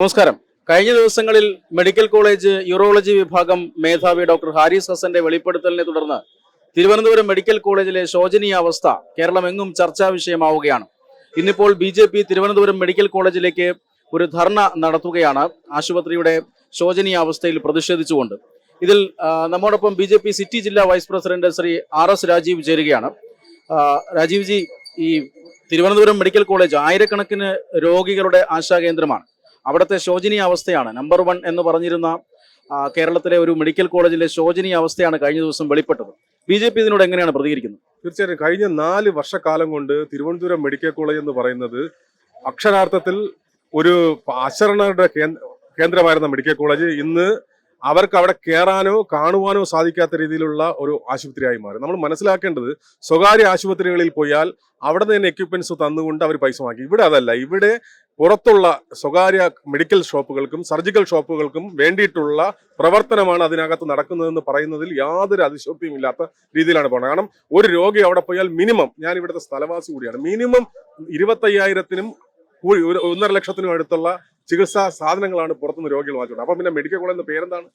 നമസ്കാരം. കഴിഞ്ഞ ദിവസങ്ങളിൽ മെഡിക്കൽ കോളേജ് യൂറോളജി വിഭാഗം മേധാവി ഡോക്ടർ ഹാരിസ് ഹസന്റെ വെളിപ്പെടുത്തലിനെ തുടർന്ന് തിരുവനന്തപുരം മെഡിക്കൽ കോളേജിലെ ശോചനീയ അവസ്ഥ കേരളമെങ്ങും ചർച്ചാ വിഷയമാവുകയാണ്. ഇന്നിപ്പോൾ B J P Thiruvananthapuram medical കോളേജിലേക്ക് ഒരു ധർണ നടത്തുകയാണ്. ആശുപത്രിയുടെ ശോചനീയ അവസ്ഥയിൽ പ്രതിഷേധിച്ചുകൊണ്ട്. ഇതിൽ നമ്മോടൊപ്പം ബി ജെ പി സിറ്റി ജില്ലാ vice president Shri R S Rajeev ചേരുകയാണ്. രാജീവ് ജി ഈ തിരുവനന്തപുരം മെഡിക്കൽ കോളേജ് ആയിരക്കണക്കിന് രോഗികളുടെ ആശാകേന്ദ്രമാണ്. അവിടുത്തെ ശോചനീയ അവസ്ഥയാണ്. നമ്പർ വൺ എന്ന് പറഞ്ഞിരുന്ന കേരളത്തിലെ ഒരു മെഡിക്കൽ കോളേജിലെ ശോചനീയ അവസ്ഥയാണ് കഴിഞ്ഞ ദിവസം വെളിപ്പെട്ടത്. ബി ജെ പി ഇതിനോട് എങ്ങനെയാണ് പ്രതികരിക്കുന്നത്? തീർച്ചയായും കഴിഞ്ഞ നാല് വർഷക്കാലം കൊണ്ട് തിരുവനന്തപുരം മെഡിക്കൽ കോളേജ് എന്ന് പറയുന്നത് അക്ഷരാർത്ഥത്തിൽ ഒരു അശരണരുടെ കേന്ദ്ര- കേന്ദ്രമായിരുന്ന മെഡിക്കൽ കോളേജ് ഇന്ന് അവർക്ക് അവിടെ കയറാനോ കാണുവാനോ സാധിക്കാത്ത രീതിയിലുള്ള ഒരു ആശുപത്രിയായി മാറി. നമ്മൾ മനസ്സിലാക്കേണ്ടത് സ്വകാര്യ ആശുപത്രികളിൽ പോയാൽ അവിടെ നിന്ന് എക്യുപ്മെന്റ്സ് തന്നുകൊണ്ട് അവർ പൈസ വാങ്ങി. ഇവിടെ അതല്ല. ഇവിടെ പുറത്തുള്ള സ്വകാര്യ മെഡിക്കൽ ഷോപ്പുകൾക്കും സർജിക്കൽ ഷോപ്പുകൾക്കും വേണ്ടിയിട്ടുള്ള പ്രവർത്തനമാണ് അതിനകത്ത് നടക്കുന്നതെന്ന് പറയുന്നതിൽ യാതൊരു അതിശോക്തിയും ഇല്ലാത്ത രീതിയിലാണ് പോകുന്നത് കാരണം ഒരു രോഗി അവിടെ പോയാൽ മിനിമം ഞാൻ ഇവിടുത്തെ സ്ഥലവാസി കൂടിയാണ് മിനിമം ഇരുപത്തയ്യായിരത്തിനും ഒന്നര ലക്ഷത്തിനും അടുത്തുള്ള ചികിത്സാ സാധനങ്ങളാണ് പുറത്തുനിന്ന് രോഗികൾ വാങ്ങിച്ചത് അപ്പം പിന്നെ മെഡിക്കൽ കോളേജ് പേരെന്താണ്?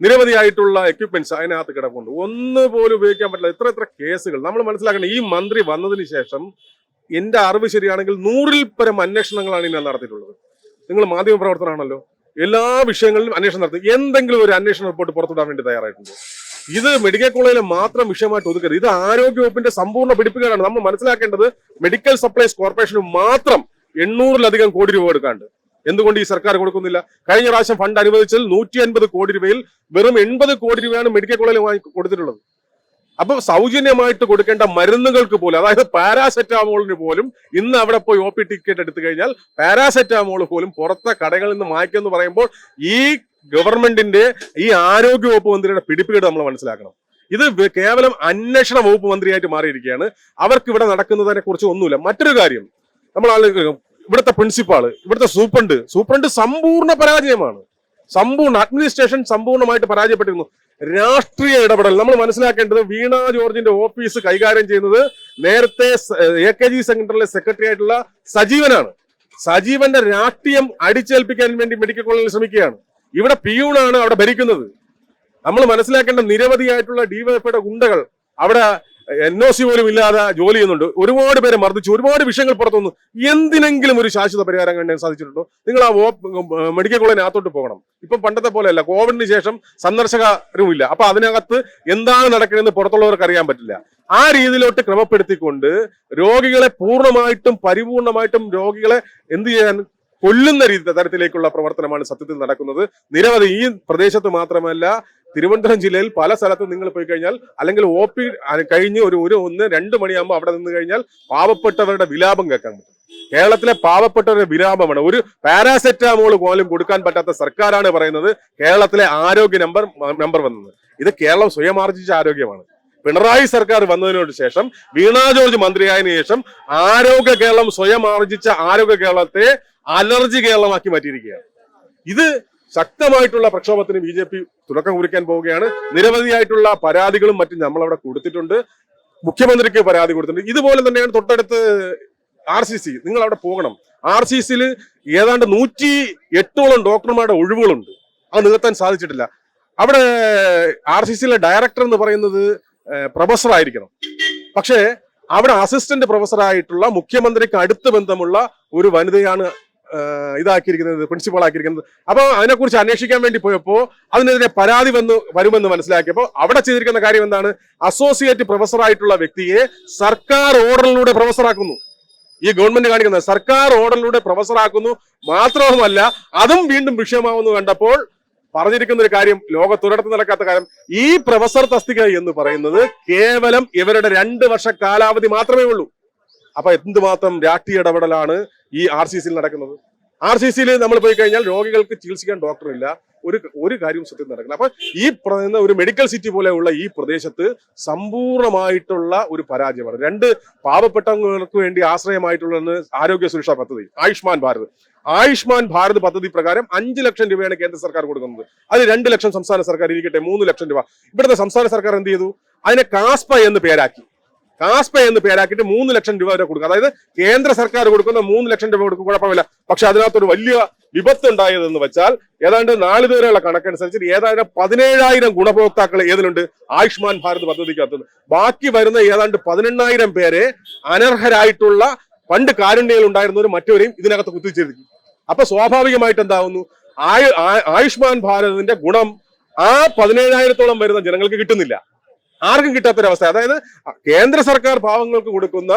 നിരവധിയായിട്ടുള്ള എക്യുപ്മെന്റ്സ് അതിനകത്ത് കിടപ്പുണ്ട്. ഒന്ന് പോലും ഉപയോഗിക്കാൻ പറ്റില്ല. എത്ര എത്ര കേസുകൾ. നമ്മൾ മനസ്സിലാക്കണം ഈ മന്ത്രി വന്നതിന് ശേഷം എന്റെ അറിവ് ശരിയാണെങ്കിൽ നൂറിൽ പരം അന്വേഷണങ്ങളാണ് ഞാൻ നടത്തിയിട്ടുള്ളത്. നിങ്ങൾ മാധ്യമ പ്രവർത്തനമാണല്ലോ എല്ലാ വിഷയങ്ങളിലും അന്വേഷണം നടത്തി. എന്തെങ്കിലും ഒരു അന്വേഷണ റിപ്പോർട്ട് പുറത്തുവിടാൻ വേണ്ടി തയ്യാറായിട്ടുണ്ട്. ഇത് മെഡിക്കൽ കോളേജിലെ മാത്രം വിഷയമായിട്ട് ഒതുക്കരുത്. ഇത് ആരോഗ്യവകുപ്പിന്റെ സമ്പൂർണ പിടിപ്പുകാരാണ് നമ്മൾ മനസ്സിലാക്കേണ്ടത് മെഡിക്കൽ സപ്ലൈസ് കോർപ്പറേഷന് മാത്രം എണ്ണൂറിലധികം കോടി രൂപ എടുക്കാണ്ട് എന്തുകൊണ്ട് ഈ സർക്കാർ കൊടുക്കുന്നില്ല? കഴിഞ്ഞ പ്രാവശ്യം ഫണ്ട് അനുവദിച്ചതിൽ നൂറ്റി അൻപത് കോടി രൂപയിൽ വെറും എൺപത് കോടി രൂപയാണ് മെഡിക്കൽ കോളേജിൽ വാങ്ങി കൊടുത്തിട്ടുള്ളത്. അപ്പൊ സൗജന്യമായിട്ട് കൊടുക്കേണ്ട മരുന്നുകൾക്ക് പോലും അതായത് പാരാസെറ്റാമോളിന് പോലും ഇന്ന് അവിടെ പോയി ഒ പി ടിക്കറ്റ് എടുത്തു കഴിഞ്ഞാൽ പാരാസെറ്റാമോൾ പോലും പുറത്തെ കടകളിൽ നിന്ന് വാങ്ങിക്കുമെന്ന് പറയുമ്പോൾ ഈ ഗവൺമെന്റിന്റെ ഈ ആരോഗ്യ വകുപ്പ് മന്ത്രിയുടെ പിടിപ്പുകേട് നമ്മൾ മനസ്സിലാക്കണം. ഇത് കേവലം അന്വേഷണ വകുപ്പ് മന്ത്രിയായിട്ട് മാറിയിരിക്കുകയാണ്. അവർക്ക് ഇവിടെ നടക്കുന്നതിനെ കുറിച്ച് ഒന്നുമില്ല. മറ്റൊരു കാര്യം നമ്മൾ ഇവിടുത്തെ പ്രിൻസിപ്പാൾ ഇവിടുത്തെ സൂപ്രണ്ട് സൂപ്രണ്ട് സമ്പൂർണ പരാജയമാണ്. സമ്പൂർണ അഡ്മിനിസ്ട്രേഷൻ സമ്പൂർണമായിട്ട് പരാജയപ്പെട്ടിരുന്നു. രാഷ്ട്രീയ ഇടപെടൽ. നമ്മൾ മനസ്സിലാക്കേണ്ടത് വീണ ജോർജിന്റെ ഓഫീസ് കൈകാര്യം ചെയ്യുന്നത് നേരത്തെ എ കെ ജി സെന്ററിലെ സെക്രട്ടറി ആയിട്ടുള്ള സജീവനാണ്. സജീവന്റെ രാഷ്ട്രീയം അടിച്ചേൽപ്പിക്കാൻ വേണ്ടി മെഡിക്കൽ കോളേജിൽ ശ്രമിക്കുകയാണ്. ഇവിടെ പിയൂണാണ് അവിടെ ഭരിക്കുന്നത്. നമ്മൾ മനസ്സിലാക്കേണ്ട നിരവധിയായിട്ടുള്ള ഡിവൈഎഫ്ഐയുടെ ഗുണ്ടകൾ അവിടെ എൻ ഒ സി പോലും ഇല്ലാതെ ജോലി ചെയ്യുന്നുണ്ട്. ഒരുപാട് പേരെ മർദ്ദിച്ചു. ഒരുപാട് വിഷയങ്ങൾ പുറത്തു വന്നു എന്തിനെങ്കിലും ഒരു ശാശ്വത പരിഹാരം കണ്ടാൻ സാധിച്ചിട്ടുണ്ടോ? നിങ്ങൾ ആ മെഡിക്കൽ കോളേജിനകത്തോട്ട് പോകണം. ഇപ്പം പണ്ടത്തെ പോലെ പോലെയല്ല. കോവിഡിന് ശേഷം സന്ദർശകരുമില്ല. അപ്പൊ അതിനകത്ത് എന്താണ് നടക്കണമെന്ന് പുറത്തുള്ളവർക്ക് അറിയാൻ പറ്റില്ല. ആ രീതിയിലോട്ട് ക്രമപ്പെടുത്തിക്കൊണ്ട് രോഗികളെ പൂർണമായിട്ടും പരിപൂർണമായിട്ടും രോഗികളെ എന്ത് ചെയ്യാൻ കൊല്ലുന്ന രീതി തരത്തിലേക്കുള്ള പ്രവർത്തനമാണ് സത്യത്തിൽ നടക്കുന്നത്. നിരവധി ഈ പ്രദേശത്ത് മാത്രമല്ല തിരുവനന്തപുരം ജില്ലയിൽ പല സ്ഥലത്തും നിങ്ങൾ പോയി കഴിഞ്ഞാൽ അല്ലെങ്കിൽ ഒ പി കഴിഞ്ഞ് ഒരു ഒരു ഒന്ന് രണ്ട് മണിയാകുമ്പോൾ അവിടെ നിന്ന് കഴിഞ്ഞാൽ പാവപ്പെട്ടവരുടെ വിലാപം കേൾക്കാൻ പറ്റും. കേരളത്തിലെ പാവപ്പെട്ടവരുടെ വിലാപമാണ്. ഒരു പാരാസെറ്റാമോൾ പോലും കൊടുക്കാൻ പറ്റാത്ത സർക്കാരാണ് പറയുന്നത് കേരളത്തിലെ ആരോഗ്യ നമ്പർ നമ്പർ വന്നത്. ഇത് കേരളം സ്വയം ആർജിച്ച ആരോഗ്യമാണ്. പിണറായി സർക്കാർ വന്നതിനോട് ശേഷം വീണാ ജോർജ് മന്ത്രിയായതിനു ശേഷം ആരോഗ്യ കേരളം സ്വയം ആർജിച്ച ആരോഗ്യ കേരളത്തെ അലർജി കേരളമാക്കി മാറ്റിയിരിക്കുകയാണ്. ഇത് ശക്തമായിട്ടുള്ള പ്രക്ഷോഭത്തിന് ബി ജെ പി തുടക്കം കുറിക്കാൻ പോവുകയാണ്. നിരവധിയായിട്ടുള്ള പരാതികളും മറ്റും നമ്മളവിടെ കൊടുത്തിട്ടുണ്ട്. മുഖ്യമന്ത്രിക്ക് പരാതി കൊടുത്തിട്ടുണ്ട്. ഇതുപോലെ തന്നെയാണ് തൊട്ടടുത്ത് ആർ സി സി. നിങ്ങൾ അവിടെ പോകണം. ആർ സി സിയിൽ ഏതാണ്ട് നൂറ്റി എട്ടോളം ഡോക്ടർമാരുടെ ഒഴിവുകളുണ്ട്. അത് നികത്താൻ സാധിച്ചിട്ടില്ല. അവിടെ ആർ സി സിയിലെ ഡയറക്ടർ എന്ന് പറയുന്നത് പ്രൊഫസർ ആയിരിക്കണം പക്ഷേ അവിടെ അസിസ്റ്റന്റ് പ്രൊഫസറായിട്ടുള്ള മുഖ്യമന്ത്രിക്ക് അടുത്ത് ബന്ധമുള്ള ഒരു വനിതയാണ് ഇതാക്കിയിരിക്കുന്നത് പ്രിൻസിപ്പൾ ആക്കിയിരിക്കുന്നത്. അപ്പോൾ അതിനെക്കുറിച്ച് അന്വേഷിക്കാൻ വേണ്ടി പോയപ്പോൾ അതിനെതിരെ പരാതി വന്ന് വരുമെന്ന് മനസ്സിലാക്കിയപ്പോൾ അവിടെ ചെയ്തിരിക്കുന്ന കാര്യം എന്താണ്? അസോസിയേറ്റ് പ്രൊഫസർ ആയിട്ടുള്ള വ്യക്തിയെ സർക്കാർ ഓർഡറിലൂടെ പ്രൊഫസറാക്കുന്നു ഈ ഗവൺമെന്റ് കാണിക്കുന്നത് സർക്കാർ ഓർഡറിലൂടെ പ്രൊഫസറാക്കുന്നു മാത്രവുമല്ല അതും വീണ്ടും വിഷയമാവുന്നു കണ്ടപ്പോൾ പറഞ്ഞിരിക്കുന്ന ഒരു കാര്യം ലോകത്തൊരിടത്ത് നടക്കാത്ത കാര്യം. ഈ പ്രൊഫസർ തസ്തിക എന്ന് പറയുന്നത് കേവലം ഇവരുടെ രണ്ട് വർഷ കാലാവധി മാത്രമേ ഉള്ളൂ. അപ്പൊ എന്തുമാത്രം രാഷ്ട്രീയ ഇടപെടലാണ് ഈ ആർ സി സിയിൽ നടക്കുന്നത്? ആർ സി സിയിൽ നമ്മൾ പോയി കഴിഞ്ഞാൽ രോഗികൾക്ക് ചികിത്സിക്കാൻ ഡോക്ടറില്ല ഒരു ഒരു കാര്യവും സത്യം നടക്കില്ല. അപ്പൊ ഈ പറയുന്ന ഒരു മെഡിക്കൽ സിറ്റി പോലെയുള്ള ഈ പ്രദേശത്ത് സമ്പൂർണമായിട്ടുള്ള ഒരു പരാജയമാണ്. രണ്ട് പാവപ്പെട്ടവർക്ക് വേണ്ടി ആശ്രയമായിട്ടുള്ള ആരോഗ്യ സുരക്ഷാ പദ്ധതി ആയുഷ്മാൻ ഭാരത്. ആയുഷ്മാൻ ഭാരത് പദ്ധതി പ്രകാരം അഞ്ച് ലക്ഷം രൂപയാണ് കേന്ദ്ര സർക്കാർ കൊടുക്കുന്നത്. അത് രണ്ട് ലക്ഷം സംസ്ഥാന സർക്കാർ ഇരിക്കട്ടെ മൂന്ന് ലക്ഷം രൂപ. ഇവിടുത്തെ സംസ്ഥാന സർക്കാർ എന്ത് ചെയ്തു? അതിനെ കാസ്പ എന്ന് പേരാക്കി. കാസ്പേ എന്ന് പേരാക്കിയിട്ട് മൂന്ന് ലക്ഷം രൂപ വരെ കൊടുക്കുക അതായത് കേന്ദ്ര സർക്കാർ കൊടുക്കുന്ന മൂന്ന് ലക്ഷം രൂപ കൊടുക്കും കുഴപ്പമില്ല. പക്ഷെ അതിനകത്തൊരു വലിയ വിപത്ത് ഉണ്ടായതെന്ന് വെച്ചാൽ ഏതാണ്ട് നാല് പേരെയുള്ള കണക്കനുസരിച്ച് ഏതാണ്ട് പതിനേഴായിരം ഗുണഭോക്താക്കൾ ഏതിലുണ്ട്? ആയുഷ്മാൻ ഭാരത് പദ്ധതിക്കകത്തുനിന്ന് ബാക്കി വരുന്ന ഏതാണ്ട് പതിനെണ്ണായിരം പേരെ അനർഹരായിട്ടുള്ള പണ്ട് കാരുണ്യയിൽ ഉണ്ടായിരുന്നവർ മറ്റവരെയും ഇതിനകത്ത് കുത്തിച്ചിരിക്കും അപ്പൊ സ്വാഭാവികമായിട്ട് എന്താവുന്നു? ആയു ആയുഷ്മാൻ ഭാരതിന്റെ ഗുണം ആ പതിനേഴായിരത്തോളം വരുന്ന ജനങ്ങൾക്ക് കിട്ടുന്നില്ല. ആർക്കും കിട്ടാത്തൊരവസ്ഥ. അതായത് കേന്ദ്ര സർക്കാർ ഭാവങ്ങൾക്ക് കൊടുക്കുന്ന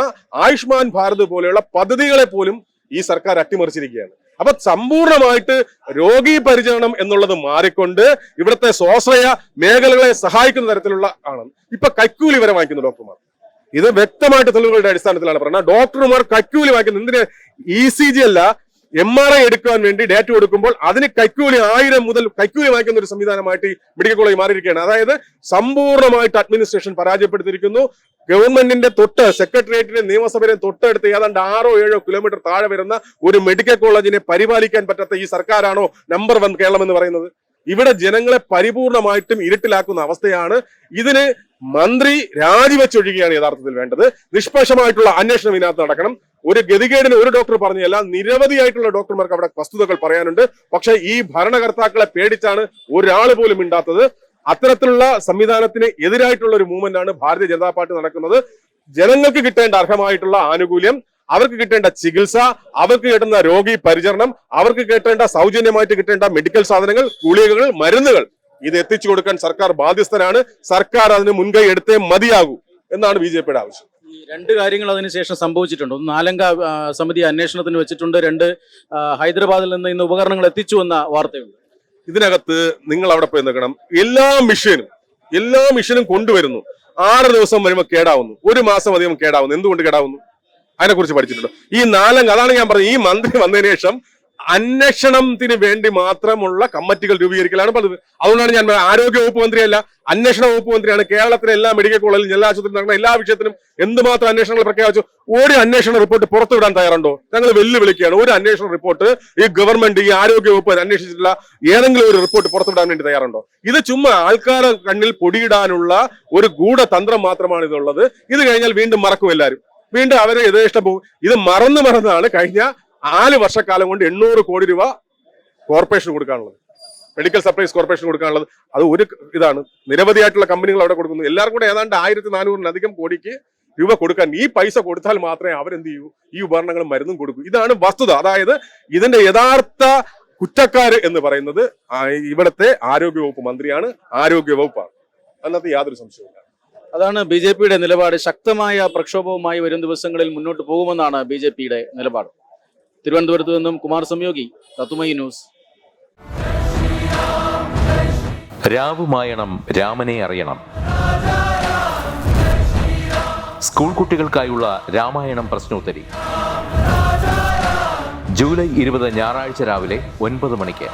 ആയുഷ്മാൻ ഭാരത് പോലെയുള്ള പദ്ധതികളെ പോലും ഈ സർക്കാർ അട്ടിമറിച്ചിരിക്കുകയാണ്. അപ്പൊ സമ്പൂർണമായിട്ട് രോഗി പരിചരണം എന്നുള്ളത് മാറിക്കൊണ്ട് ഇവിടുത്തെ സ്വാശ്രയ മേഖലകളെ സഹായിക്കുന്ന തരത്തിലുള്ള ആണ്. ഇപ്പൊ കൈക്കൂലി വരെ വാങ്ങിക്കുന്നു ഡോക്ടർമാർ. ഇത് വ്യക്തമായിട്ട് തെളിവുകളുടെ അടിസ്ഥാനത്തിലാണ് പറഞ്ഞത്. ഡോക്ടർമാർ കൈക്കൂലി വാങ്ങിക്കുന്നത്. എന്തിന്? ഇ സി ജി അല്ല എം ആർ ഐ എടുക്കാൻ വേണ്ടി ഡേറ്റ കൊടുക്കുമ്പോൾ അതിന് കൈക്കൂലി ആയിരം മുതൽ കൈക്കൂലി വാങ്ങിക്കുന്ന ഒരു സംവിധാനമായിട്ട് മെഡിക്കൽ കോളേജ് മാറിയിരിക്കുകയാണ്. അതായത് സമ്പൂർണമായിട്ട് അഡ്മിനിസ്ട്രേഷൻ പരാജയപ്പെടുത്തിയിരിക്കുന്നു ഗവൺമെന്റിന്റെ തൊട്ട് സെക്രട്ടേറിയറ്റിന്റെ നിയമസഭയുടെ തൊട്ടടുത്ത് ഏതാണ്ട് ആറോ ഏഴോ കിലോമീറ്റർ താഴെ വരുന്ന ഒരു മെഡിക്കൽ കോളേജിനെ പരിപാലിക്കാൻ പറ്റാത്ത ഈ സർക്കാരാണോ നമ്പർ വൺ കേരളം എന്ന് പറയുന്നത്? ഇവിടെ ജനങ്ങളെ പരിപൂർണമായിട്ടും ഇരുട്ടിലാക്കുന്ന അവസ്ഥയാണ്. ഇതിന് മന്ത്രി രാജിവെച്ചൊഴിയുകയാണ് യഥാർത്ഥത്തിൽ വേണ്ടത്. നിഷ്പക്ഷമായിട്ടുള്ള അന്വേഷണം ഇതിനകത്ത് നടക്കണം. ഒരു ഗതികേടിന് ഒരു ഡോക്ടർ പറഞ്ഞല്ല നിരവധിയായിട്ടുള്ള ഡോക്ടർമാർക്ക് അവിടെ വസ്തുതകൾ പറയാനുണ്ട്. പക്ഷെ ഈ ഭരണകർത്താക്കളെ പേടിച്ചാണ് ഒരാൾ പോലും മിണ്ടാത്തത്. അത്തരത്തിലുള്ള സംവിധാനത്തിന് എതിരായിട്ടുള്ള ഒരു മൂവ്മെന്റ് ആണ് ഭാരതീയ ജനതാ പാർട്ടി നടക്കുന്നത്. ജനങ്ങൾക്ക് കിട്ടേണ്ട അർഹമായിട്ടുള്ള ആനുകൂല്യം അവർക്ക് കിട്ടേണ്ട ചികിത്സ അവർക്ക് കിട്ടുന്ന രോഗി പരിചരണം അവർക്ക് കിട്ടേണ്ട സൗജന്യമായിട്ട് കിട്ടേണ്ട മെഡിക്കൽ സാധനങ്ങൾ ഗുളികകൾ മരുന്നുകൾ ഇത് എത്തിച്ചു കൊടുക്കാൻ സർക്കാർ ബാധ്യസ്ഥനാണ്. സർക്കാർ അതിന് മുൻകൈ എടുത്തേ മതിയാകൂ എന്നാണ് ബി ജെ പിയുടെ ആവശ്യം. രണ്ട് കാര്യങ്ങൾ അതിനുശേഷം സംഭവിച്ചിട്ടുണ്ട്. ഒന്ന് നാലംഗ സമിതി അന്വേഷണത്തിന് വെച്ചിട്ടുണ്ട്. രണ്ട് ഹൈദരാബാദിൽ നിന്ന് ഇന്ന് ഉപകരണങ്ങൾ എത്തിച്ചു എന്ന വാർത്തയുണ്ട്. ഇതിനകത്ത് നിങ്ങൾ അവിടെ പോയി നിൽക്കണം. എല്ലാ മിഷനും എല്ലാ മിഷനും കൊണ്ടുവരുന്നു. ആറ് ദിവസം വരുമ്പോൾ കേടാവുന്നു. ഒരു മാസം അധികം കേടാവുന്നു. എന്തുകൊണ്ട് കേടാവുന്നു? അതിനെക്കുറിച്ച് പഠിച്ചിട്ടുണ്ട്. ഈ നാലംഗ അതാണ് ഞാൻ പറഞ്ഞത്. ഈ മന്ത്രി വന്നതിന് ശേഷം അന്വേഷണത്തിന് വേണ്ടി മാത്രമുള്ള കമ്മിറ്റികൾ രൂപീകരിക്കലാണ് പലത് അതുകൊണ്ടാണ് ഞാൻ ആരോഗ്യ വകുപ്പ് മന്ത്രിയല്ല അന്വേഷണ വകുപ്പ് മന്ത്രിയാണ്. കേരളത്തിലെ എല്ലാ മെഡിക്കൽ കോളേജിലും എല്ലാ ആശുപത്രി നടക്കുന്ന എല്ലാ വിഷയത്തിനും എന്തുമാത്രം അന്വേഷണങ്ങൾ പ്രഖ്യാപിച്ചു? ഒരു അന്വേഷണ റിപ്പോർട്ട് പുറത്തുവിടാൻ തയ്യാറുണ്ടോ? ഞങ്ങൾ വെല്ലുവിളിക്കുകയാണ്. ഒരു അന്വേഷണ റിപ്പോർട്ട് ഈ ഗവൺമെന്റ് ഈ ആരോഗ്യ വകുപ്പ് അന്വേഷിച്ചിട്ടുള്ള ഏതെങ്കിലും ഒരു റിപ്പോർട്ട് പുറത്തുവിടാൻ വേണ്ടി തയ്യാറുണ്ടോ? ഇത് ചുമ്മാ ആൾക്കാരെ കണ്ണിൽ പൊടിയിടാനുള്ള ഒരു ഗൂഢതന്ത്രം മാത്രമാണ് ഇതുള്ളത് ഇത് കഴിഞ്ഞാൽ വീണ്ടും മറക്കും എല്ലാവരും. വീണ്ടും അവരെ യഥേഷ്ടം ഇത് മറന്നു മറന്നാണ് കഴിഞ്ഞ നാല് വർഷക്കാലം കൊണ്ട് എണ്ണൂറ് കോടി രൂപ കോർപ്പറേഷൻ കൊടുക്കാനുള്ളത്. മെഡിക്കൽ സപ്ലൈസ് കോർപ്പറേഷൻ കൊടുക്കാനുള്ളത്. അത് ഒരു ഇതാണ്. നിരവധിയായിട്ടുള്ള കമ്പനികൾ അവിടെ കൊടുക്കുന്നു. എല്ലാവർക്കും കൂടെ ഏതാണ്ട് ആയിരത്തി നാനൂറിനധികം കോടിക്ക് രൂപ കൊടുക്കാൻ ഈ പൈസ കൊടുത്താൽ മാത്രമേ അവരെന്ത് ചെയ്യൂ? ഈ ഉപകരണങ്ങളും മരുന്നും കൊടുക്കൂ. ഇതാണ് വസ്തുത. അതായത് ഇതിന്റെ യഥാർത്ഥ കുറ്റക്കാര് എന്ന് പറയുന്നത് ഇവിടത്തെ ഇവിടുത്തെ ആരോഗ്യ വകുപ്പ് മന്ത്രിയാണ്. ആരോഗ്യവകുപ്പാണ്. അതിനകത്ത് യാതൊരു സംശയവുമില്ല. അതാണ് ബി ജെ പിയുടെ നിലപാട്. ശക്തമായ പ്രക്ഷോഭവുമായി വരും ദിവസങ്ങളിൽ മുന്നോട്ട് പോകുമെന്നാണ് ബി ജെ പിയുടെ നിലപാട്. തിരുവനന്തപുരത്ത് നിന്നും കുമാർ സംയോഗി തത്തുമൈ ന്യൂസ്. രാവുമായണം രാമനെ അറിയണം. സ്കൂൾ കുട്ടികൾക്കായുള്ള രാമായണം പ്രശ്നോത്തരി. ജൂലൈ ഇരുപത് ഞായറാഴ്ച രാവിലെ ഒൻപത് മണിക്ക്.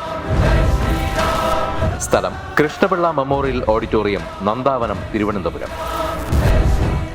സ്ഥലം കൃഷ്ണപിള്ള മെമ്മോറിയൽ ഓഡിറ്റോറിയം നന്ദാവനം തിരുവനന്തപുരം.